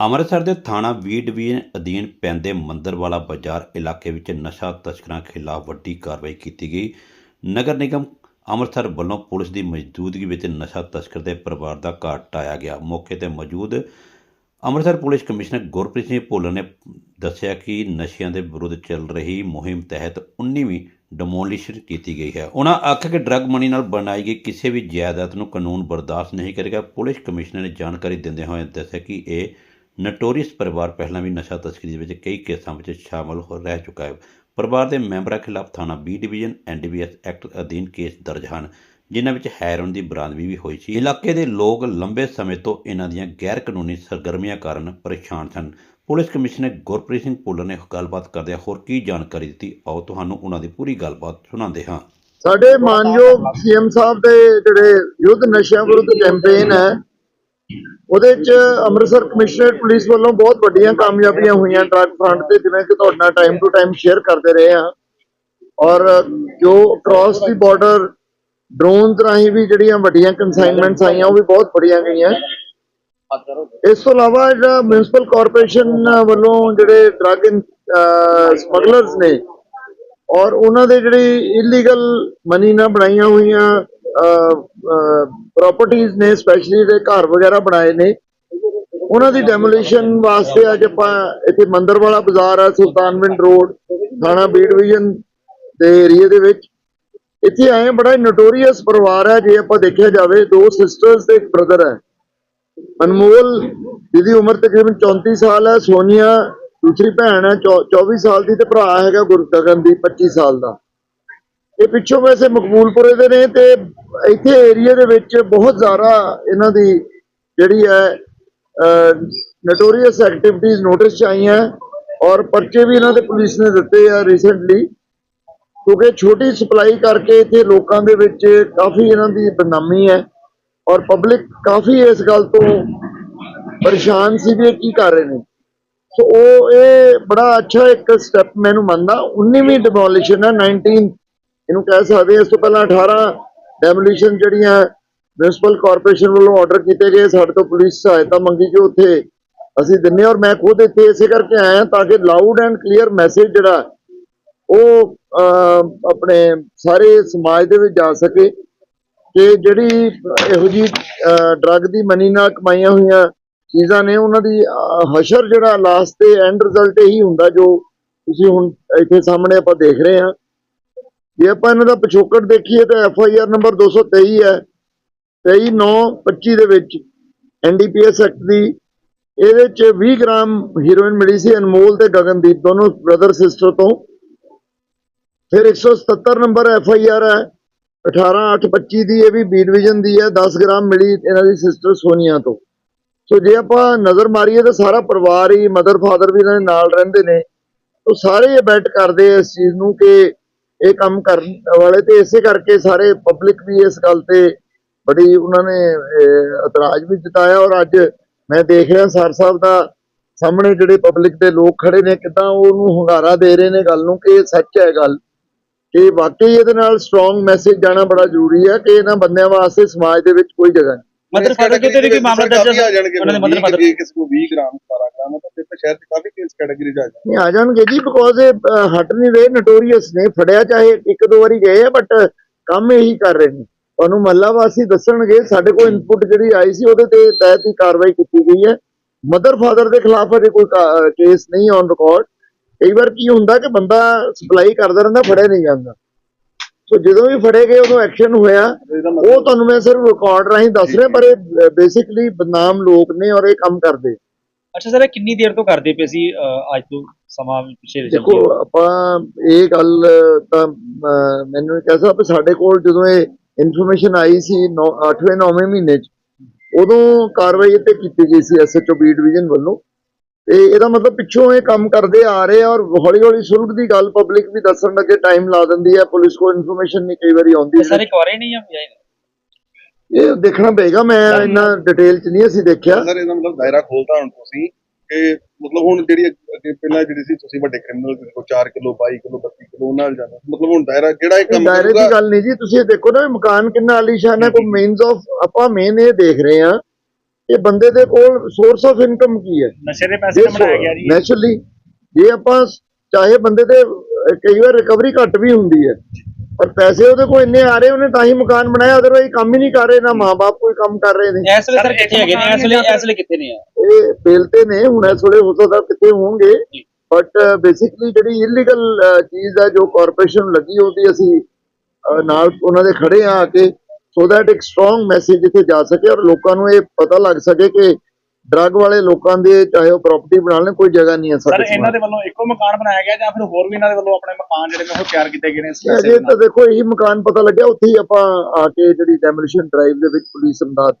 ਅੰਮ੍ਰਿਤਸਰ ਦੇ ਥਾਣਾ B division ਅਧੀਨ ਪੈਂਦੇ ਮੰਦਰਵਾਲਾ ਬਾਜ਼ਾਰ ਇਲਾਕੇ ਵਿੱਚ ਨਸ਼ਾ ਤਸਕਰਾਂ ਖਿਲਾਫ ਵੱਡੀ ਕਾਰਵਾਈ ਕੀਤੀ ਗਈ। ਨਗਰ ਨਿਗਮ ਅੰਮ੍ਰਿਤਸਰ ਵੱਲੋਂ ਪੁਲਿਸ ਦੀ ਮੌਜੂਦਗੀ ਵਿੱਚ ਨਸ਼ਾ ਤਸਕਰ ਦੇ ਪਰਿਵਾਰ ਦਾ ਘਰ ਢਾਇਆ ਗਿਆ। ਮੌਕੇ ਤੇ ਮੌਜੂਦ ਅੰਮ੍ਰਿਤਸਰ ਪੁਲਿਸ ਕਮਿਸ਼ਨਰ ਗੁਰਪ੍ਰੀਤ ਸਿੰਘ ਭੁੱਲਰ ਨੇ ਦੱਸਿਆ ਕਿ ਨਸ਼ਿਆਂ ਦੇ ਵਿਰੁੱਧ ਚੱਲ ਰਹੀ ਮੁਹਿੰਮ ਤਹਿਤ 19ਵੀਂ ਡਿਮੋਲੀਸ਼ਨ ਕੀਤੀ ਗਈ ਹੈ। ਉਹਨਾਂ ਆਖਿਆ ਕਿ ਡਰੱਗ ਮਨੀ ਨਾਲ ਬਣਾਈ ਗਈ ਕਿਸੇ ਵੀ ਜਾਇਦਾਦ ਨੂੰ ਕਾਨੂੰਨ ਬਰਦਾਸ਼ਤ ਨਹੀਂ ਕਰੇਗਾ। ਪੁਲਿਸ ਕਮਿਸ਼ਨਰ ਨੇ ਜਾਣਕਾਰੀ ਦਿੰਦੇ ਹੋਏ ਦੱਸਿਆ ਕਿ ਇਹ ਨਟੋਰੀਅਸ ਪਰਿਵਾਰ ਪਹਿਲਾਂ ਵੀ ਨਸ਼ਾ ਤਸਕਰੀ ਵਿੱਚ ਕਈ ਕੇਸਾਂ ਵਿੱਚ ਸ਼ਾਮਲ ਹੋ ਰਹਿ ਚੁੱਕਾ ਹੈ। ਪਰਿਵਾਰ ਦੇ ਮੈਂਬਰਾਂ ਖਿਲਾਫ ਥਾਣਾ ਬੀ ਡਿਵੀਜ਼ਨ ਐਨਡੀਪੀਐਸ ਐਕਟ ਅਧੀਨ ਕੇਸ ਦਰਜ ਹਨ, ਜਿਨ੍ਹਾਂ ਵਿੱਚ ਹੈਰੋਨ ਦੀ ਬਰਾਮਦਗੀ ਵੀ ਹੋਈ ਸੀ। ਇਲਾਕੇ ਦੇ ਲੋਕ ਲੰਬੇ ਸਮੇਂ ਤੋਂ ਇਹਨਾਂ ਦੀਆਂ ਗੈਰ ਕਾਨੂੰਨੀ ਸਰਗਰਮੀਆਂ ਕਾਰਨ ਪਰੇਸ਼ਾਨ ਸਨ। ਪੁਲਿਸ ਕਮਿਸ਼ਨਰ ਗੁਰਪ੍ਰੀਤ ਸਿੰਘ ਭੁੱਲਰ ਨੇ ਗੱਲਬਾਤ ਕਰਦਿਆਂ ਹੋਰ ਕੀ ਜਾਣਕਾਰੀ ਦਿੱਤੀ, ਆਓ ਤੁਹਾਨੂੰ ਉਹਨਾਂ ਦੀ ਪੂਰੀ ਗੱਲਬਾਤ ਸੁਣਾਉਂਦੇ ਹਾਂ। ਸਾਡੇ ਮਾਨਯੋਗ ਸੀਐਮ ਸਾਹਿਬ ਦੇ ਜਿਹੜੇ ਯੁੱਧ ਨਸ਼ਿਆਂ ਵਿਰੁੱਧ ਕੈਂਪੇਨ ਹੈ ਉਹਦੇ ਚ ਅੰਮ੍ਰਿਤਸਰ ਕਮਿਸ਼ਨਰੇਟ ਪੁਲਿਸ ਵੱਲੋਂ ਬਹੁਤ ਵੱਡੀਆਂ ਕਾਮਯਾਬੀਆਂ ਹੋਈਆਂ ਡਰੱਗ ਫਰੰਟ ਤੇ, ਜਿਵੇਂ ਕਿ ਤੁਹਾਡੇ ਨਾਲ ਟਾਈਮ ਟੂ ਟਾਈਮ ਸ਼ੇਅਰ ਕਰਦੇ ਰਹੇ ਹਾਂ। ਔਰ ਜੋ ਕ੍ਰਾਸ ਦੀ ਬਾਰਡਰ ਡਰੋਨਸ ਰਾਹੀਂ ਵੀ ਜਿਹੜੀਆਂ ਵੱਡੀਆਂ ਕਨਸਾਈਨਮੈਂਟਸ ਆਈਆਂ, ਉਹ ਵੀ ਬਹੁਤ ਬੜੀਆਂ ਗਈਆਂ। ਇਸ ਤੋਂ ਇਲਾਵਾ ਜਿਹੜਾ ਮਿਊਨਿਸਪਲ ਕਾਰਪੋਰੇਸ਼ਨ ਵੱਲੋਂ ਜਿਹੜੇ ਡਰੱਗ ਸਮਗਲਰਸ ਨੇ, ਔਰ ਉਹਨਾਂ ਦੇ ਜਿਹੜੀ ਇਲੀਗਲ ਮਨੀ ਨਾ ਬਣਾਈਆਂ ਹੋਈਆਂ ਪ੍ਰਾਪਰਟੀਆਂ ਨੇ ਸਪੈਸ਼ਲੀ ਜਿਹੜੇ ਘਰ ਵਗੈਰਾ ਬਣਾਏ ਨੇ, ਉਹਨਾਂ ਦੀ ਡੈਮੋਲੀਸ਼ਨ ਵਾਸਤੇ ਅੱਜ ਆਪਾਂ ਇੱਥੇ ਮੰਦਰਵਾਲਾ ਬਾਜ਼ਾਰ ਹੈ ਸੁਲਤਾਨਵਿੰਡ ਰੋਡ, ਥਾਣਾ ਬੀ ਡਿਵੀਜ਼ਨ ਦੇ ਏਰੀਆ ਦੇ ਵਿੱਚ। ਇੱਥੇ ਆਏ ਬੜਾ ਨੋਟੋਰੀਅਸ ਪਰਿਵਾਰ ਹੈ, ਜੇ ਆਪਾਂ ਦੇਖਿਆ ਜਾਵੇ, ਦੋ ਸਿਸਟਰਸ ਤੇ ਇੱਕ ਬ੍ਰਦਰ ਹੈ। ਅਨਮੋਲ, ਜਿਹਦੀ ਉਮਰ ਤਕਰੀਬਨ 34 ਸਾਲ ਹੈ, ਸੋਨੀਆ, ਦੂਸਰੀ ਭੈਣ ਹੈ, ਚੌ- 24 ਸਾਲ ਦੀ ਤੇ ਭਰਾ ਹੈਗਾ ਗੁਰਗਗਨਦੀਪ 25 ਸਾਲ ਦਾ। ਇਹ ਪਿੱਛੋਂ ਵੈਸੇ ਮਕਬੂਲਪੁਰੇ ਦੇ ਨੇ ਤੇ ਇੱਥੇ ਏਰੀਆ ਦੇ ਵਿੱਚ ਬਹੁਤ ਜ਼ਿਆਦਾ ਇਹਨਾਂ ਦੀ ਜਿਹੜੀ ਹੈ ਨਟੋਰੀਅਸ ਐਕਟੀਵਿਟੀਜ਼ ਨੋਟਿਸ ਚ ਆਈਆਂ ਔਰ ਪਰਚੇ ਵੀ ਇਹਨਾਂ ਦੇ ਪੁਲਿਸ ਨੇ ਦਿੱਤੇ ਆ ਰੀਸੈਂਟਲੀ ਕਿਉਂਕਿ ਛੋਟੀ ਸਪਲਾਈ ਕਰਕੇ ਇੱਥੇ ਲੋਕਾਂ ਦੇ ਵਿੱਚ ਕਾਫੀ ਇਹਨਾਂ ਦੀ ਬਦਨਾਮੀ ਹੈ ਔਰ ਪਬਲਿਕ ਕਾਫੀ ਇਸ ਗੱਲ ਤੋਂ ਪਰੇਸ਼ਾਨ ਸੀ ਵੀ ਇਹ ਕੀ ਕਰ ਰਹੇ ਨੇ। ਸੋ ਉਹ ਇਹ ਬੜਾ ਅੱਛਾ ਇੱਕ ਸਟੈਪ ਮੈਨੂੰ ਮੰਨਦਾ 19ਵੀਂ ਡਿਮੋਲਿਸ਼ਨ ਹੈ 19 ਇਹਨੂੰ ਕਹਿ ਸਕਦੇ ਹਾਂ। ਇਸ ਤੋਂ ਪਹਿਲਾਂ 18 ਡੈਮੋਲੀਸ਼ਨ ਜਿਹੜੀਆਂ ਮਿਊਨਿਸਪਲ ਕਾਰਪੋਰੇਸ਼ਨ ਵੱਲੋਂ ਆਰਡਰ ਕੀਤੇ ਗਏ, ਸਾਡੇ ਤੋਂ ਪੁਲਿਸ ਸਹਾਇਤਾ ਮੰਗੀ ਜੋ ਉੱਥੇ ਅਸੀਂ ਦਿੰਨੇ ਔਰ ਮੈਂ ਖੁਦ ਇੱਥੇ ਇਸੇ ਕਰਕੇ ਆਇਆ ਤਾਂ ਕਿ ਲਾਊਡ ਐਂਡ ਕਲੀਅਰ ਮੈਸੇਜ ਜਿਹੜਾ, ਉਹ ਆਪਣੇ ਸਾਰੇ ਸਮਾਜ ਦੇ ਵਿੱਚ ਜਾ ਸਕੇ ਕਿ ਜਿਹੜੀ ਇਹੋ ਜੀ ਡਰੱਗ ਦੀ ਮਨੀ ਨਾਲ ਕਮਾਈਆਂ ਹੋਈਆਂ ਚੀਜ਼ਾਂ ਨੇ, ਉਹਨਾਂ ਦੀ ਹਸ਼ਰ ਜਿਹੜਾ ਲਾਸਟ ਤੇ ਐਂਡ ਰਿਜ਼ਲਟ ਇਹੀ ਹੁੰਦਾ ਜੋ ਤੁਸੀਂ ਹੁਣ ਇੱਥੇ ਸਾਹਮਣੇ ਆਪਾਂ ਦੇਖ ਰਹੇ ਹਾਂ ਜੇ ਆਪਾਂ ਇਹਨਾਂ ਦਾ ਪਿਛੋਕੜ ਦੇਖੀਏ ਤਾਂ ਐਫ ਆਈ ਆਰ ਨੰਬਰ 223 ਹੈ 23/9/25 ਦੇ ਵਿੱਚ ਐਨਡੀਪੀਐਸ ਐਕਟ ਦੀ। ਇਹਦੇ ਚ 20 ਗ੍ਰਾਮ ਹੀਰੋਇਨ ਮਿਲੀ ਸੀ ਅਨਮੋਲ ਤੇ ਗਗਨਦੀਪ, ਦੋਨੋਂ ਬ੍ਰਦਰ ਸਿਸਟਰ ਤੋਂ। ਫਿਰ 177 ਨੰਬਰ ਐਫ ਆਈ ਆਰ ਹੈ 18825 ਦੀ, ਇਹ ਵੀ ਬੀ ਡਿਵੀਜ਼ਨ ਦੀ ਹੈ 10 ਗ੍ਰਾਮ ਮਿਲੀ ਇਹਨਾਂ ਦੀ ਸਿਸਟਰ ਸੋਨੀਆ ਤੋਂ। ਸੋ ਜੇ ਆਪਾਂ ਨਜ਼ਰ ਮਾਰੀਏ ਤਾਂ ਸਾਰਾ ਪਰਿਵਾਰ ਹੀ ਮਦਰ ਫਾਦਰ ਵੀ ਇਹਨਾਂ ਦੇ ਨਾਲ ਰਹਿੰਦੇ ਨੇ। ਉਹ ਸਾਰੇ ਬੈਟ ਕਰਦੇ ਆ ਇਸ ਚੀਜ਼ ਨੂੰ ਕਿ ਇਹ ਕੰਮ ਕਰਨ ਵਾਲੇ ਤੇ ਇਸੇ ਕਰਕੇ ਸਾਰੇ ਪਬਲਿਕ ਵੀ ਇਸ ਗੱਲ ਤੇ ਬੜੀ ਉਹਨਾਂ ਨੇ ਇਤਰਾਜ਼ ਵੀ ਜਤਾਇਆ ਔਰ ਅੱਜ ਮੈਂ ਦੇਖ ਰਿਹਾ ਸਰ ਸਾਹਿਬ ਦਾ ਸਾਹਮਣੇ ਜਿਹੜੇ ਪਬਲਿਕ ਦੇ ਲੋਕ ਖੜੇ ਨੇ, ਕਿਦਾਂ ਉਹਨੂੰ ਹੁੰਗਾਰਾ ਦੇ ਰਹੇ ਨੇ ਗੱਲ ਨੂੰ ਕਿ ਇਹ ਸੱਚ ਹੈ ਗੱਲ, ਕਿ ਵਾਕਈ ਇਹਦੇ ਨਾਲ ਸਟਰੋਂਗ ਮੈਸੇਜ ਜਾਣਾ ਬੜਾ ਜ਼ਰੂਰੀ ਹੈ ਕਿ ਇਹਨਾਂ ਬੰਦਿਆਂ ਵਾਸਤੇ ਸਮਾਜ ਦੇ ਵਿੱਚ ਕੋਈ ਜਗ੍ਹਾ ਨਹੀਂ। ਮਦਰ ਫਾਦਰ ਕੇ ਤੇ ਕੋਈ ਮਾਮਲਾ ਦਰਜ ਆ ਜਾਣਗੇ ਉਹਨਾਂ ਦੇ ਮਦਰ ਫਾਦਰ ਜੇ ਕਿਸੇ ਨੂੰ 20 ਗ੍ਰਾਮ 17 ਗ੍ਰਾਮ ਤਾਂ ਫਿਰ ਤਾਂ ਸ਼ਹਿਰ 'ਚ ਕਾਫੀ ਕੇਸ ਕੈਟਾਗਰੀ ਆ ਜਾਣਗੇ। ਨਹੀਂ ਆ ਜਾਣਗੇ ਜੀ ਬਿਕੋਜ਼ ਇਹ ਹਟ ਨਹੀਂ ਰਹੇ ਨਟੋਰੀਅਸ ਨੇ ਫੜਿਆ ਚਾਹੇ ਇੱਕ ਦੋ ਵਾਰੀ ਗਏ ਆ ਬਟ ਕੰਮ ਇਹੀ ਕਰ ਰਹੇ ਨੇ। ਤੁਹਾਨੂੰ ਮੱਲਾ ਵਾਸੀ ਦੱਸਣਗੇ ਸਾਡੇ ਕੋਲ ਇਨਪੁਟ ਜਿਹੜੀ ਆਈ ਸੀ ਉਹਦੇ ਤੇ ਤਹਿਤ ਹੀ ਕਾਰਵਾਈ ਕੀਤੀ ਗਈ ਹੈ। ਮਦਰ ਫਾਦਰ ਦੇ ਖਿਲਾਫ ਅਜੇ ਕੋਈ ਕੇਸ ਨਹੀਂ ਔਨ ਰਿਕਾਰਡ ਕਈ ਵਾਰ ਕੀ ਹੁੰਦਾ ਕਿ ਬੰਦਾ ਸਪਲਾਈ ਕਰਦਾ ਰਹਿੰਦਾ ਫੜਿਆ ਨਹੀਂ ਜਾਂਦਾ। ਸੋ ਜਦੋਂ ਵੀ ਫੜੇ ਗਏ ਉਦੋਂ ਐਕਸ਼ਨ ਹੋਇਆ। ਉਹ ਤੁਹਾਨੂੰ ਮੈਂ ਸਿਰਫ ਰਿਕਾਰਡ ਰਾਹੀਂ ਦੱਸ ਰਿਹਾ ਪਰ ਇਹ ਬੇਸਿਕਲੀ ਬਦਨਾਮ ਲੋਕ ਨੇ ਔਰ ਇਹ ਕੰਮ ਕਰਦੇ। ਅੱਛਾ ਸਰ ਇਹ ਕਿੰਨੀ ਦੇਰ ਤੋਂ ਕਰਦੇ ਪਏ ਸੀ ਅੱਜ ਤੋਂ ਸਮਾਂ ਪਿਛੇ ਦੇਖੋ ਆਪਾਂ ਇਹ ਗੱਲ ਤਾਂ ਮੈਨੂੰ ਇਹ ਕਹਿ ਸਕਦਾ ਸਾਡੇ ਕੋਲ ਜਦੋਂ ਇਹ ਇਨਫੋਰਮੇਸ਼ਨ ਆਈ ਸੀ 8ਵੇਂ 9ਵੇਂ ਮਹੀਨੇ ਚ ਉਦੋਂ ਕਾਰਵਾਈ ਤੇ ਕੀਤੀ ਗਈ ਸੀ ਐਸਐਚਓ ਬੀ ਡਿਵੀਜ਼ਨ ਵੱਲੋਂ। ਤੇ ਇਹਦਾ ਮਤਲਬ ਪਿੱਛੋਂ ਇਹ ਕੰਮ ਕਰਦੇ ਆ ਰਹੇ ਆ ਔਰ ਹੌਲੀ ਹੌਲੀ ਸੁਲਝ ਦੀ ਗੱਲ ਪਬਲਿਕ ਵੀ ਦੱਸਣ ਲੱਗੇ ਟਾਈਮ ਲਾ ਦਿੰਦੀ ਹੈ ਪੁਲਿਸ ਕੋਲ ਇਨਫੋਰਮੇਸ਼ਨ ਨਹੀਂ ਕਈ ਵਾਰੀ ਆਉਂਦੀ ਸਾਰੇ ਕੁਆਰੇ ਨਹੀਂ ਆ ਇਹ ਦੇਖਣਾ ਪਏਗਾ ਮੈਂ ਇੰਨਾ ਡਿਟੇਲ ਚ ਨਹੀਂ ਅਸੀਂ ਦੇਖਿਆ। ਸਰ ਇਹਦਾ ਮਤਲਬ ਦਾਇਰਾ ਖੋਲਤਾ ਹੁਣ ਤੁਸੀਂ ਕਿ ਮਤਲਬ ਹੁਣ ਜਿਹੜੀ ਅੱਗੇ ਪਹਿਲਾਂ ਜਿਹੜੀ ਸੀ ਤੁਸੀਂ ਵੱਡੇ ਕ੍ਰਿਮੀਨਲ ਕੋ 4 ਕਿਲੋ 22 ਕਿਲੋ 32 ਕਿਲੋ ਨਾਲ ਜਾਣਾ। ਮਤਲਬ ਹੁਣ ਦਾਇਰਾ ਕਿਹੜਾ ਇਹ ਕੰਮ ਦਾਇਰੇ ਦੀ ਗੱਲ ਨਹੀਂ ਜੀ ਤੁਸੀਂ ਇਹ ਦੇਖੋ ਨਾ ਇਹ ਮਕਾਨ ਕਿੰਨਾ ਆਲੀਸ਼ਾਨ ਹੈ ਕੋਈ ਮੀਨਸ ਆਫ ਆਪਾਂ ਮੇਨ ਇਹ ਦੇਖ ਰਹੇ ਹਾਂ ਇਹ ਬੰਦੇ ਦੇ ਕੋਲ ਸੋਰਸ ਆਫ ਇਨਕਮ ਕੀ ਹੈ? ਨਸ਼ੇ ਦੇ ਪੈਸੇ ਨਾਲ ਬਣਾਇਆ ਗਿਆ ਜੀ। ਨੈਚੁਰਲੀ ਜੇ ਆਪਾਂ ਚਾਹੇ ਬੰਦੇ ਦੇ ਕਈ ਵਾਰ ਰਿਕਵਰੀ ਘੱਟ ਵੀ ਹੁੰਦੀ ਹੈ ਪਰ ਪੈਸੇ ਉਹਦੇ ਕੋਲ ਇੰਨੇ ਆ ਰਹੇ ਉਹਨੇ ਤਾਂ ਹੀ ਮਕਾਨ ਬਣਾਇਆ ਅਦਰਵਾਈਜ਼ ਕੰਮ ਹੀ ਨਹੀਂ ਕਰ ਰਹੇ ਨਾ ਮਾਪੇ ਕੋਈ ਕੰਮ ਕਰ ਰਹੇ ਨੇ। ਇਸ ਵੇਲੇ ਸਰ ਕਿੱਥੇ ਹੈਗੇ ਨੇ? ਇਸ ਵੇਲੇ ਇਸ ਵੇਲੇ ਕਿੱਥੇ ਨੇ ਆ ਇਹ ਫੇਲ ਤੇ ਨੇ ਹੁਣ ਇਸ ਵੇਲੇ ਹੋ ਸਕਦਾ ਕਿਤੇ ਹੋਣਗੇ ਬਟ ਬੇਸਿਕਲੀ ਜਿਹੜੀ ਇਲੀਗਲ ਚੀਜ਼ ਹੈ ਜੋ ਕਾਰਪੋਰੇਸ਼ਨ ਲੱਗੀ ਉਹਦੀ ਅਸੀਂ ਨਾਲ ਉਹਨਾਂ ਦੇ ਖੜੇ ਆ ਕੇ ਸੋ ਦੈਟ ਇੱਕ ਸਟਰੋਂਗ ਮੈਸੇਜ ਇੱਥੇ ਜਾ ਸਕੇ ਔਰ ਲੋਕਾਂ ਨੂੰ ਇਹ ਪਤਾ ਲੱਗ ਸਕੇ ਕਿ ਡਰੱਗ ਵਾਲੇ ਲੋਕਾਂ ਦੇ ਚਾਹੇ ਉਹ ਪ੍ਰਾਪਰਟੀ ਬਣਾ ਲੈਣ ਕੋਈ ਜਗ੍ਹਾ ਨਹੀਂ ਹੈ ਸਰ ਇਹਨਾਂ ਦੇ ਵੱਲੋਂ ਇੱਕੋ ਮਕਾਨ ਬਣਾਇਆ ਗਿਆ ਜਾਂ ਫਿਰ ਹੋਰ ਵੀ ਇਹਨਾਂ ਦੇ ਵੱਲੋਂ ਆਪਣੇ ਮਕਾਨ ਜਿਹੜੇ ਨੇ ਉਹ ਤਿਆਰ ਕੀਤੇ ਗਏ ਨੇ ਦੇ ਤਾਂ ਦੇਖੋ ਇਹੀ ਮਕਾਨ ਪਤਾ ਲੱਗਿਆ ਉੱਥੇ ਹੀ ਆਪਾਂ ਆ ਕੇ ਜਿਹੜੀ ਡੈਮੋਲੀਸ਼ਨ ਡਰਾਈਵ ਦੇ ਵਿੱਚ ਪੁਲਿਸ ਅੰਦਾਜ਼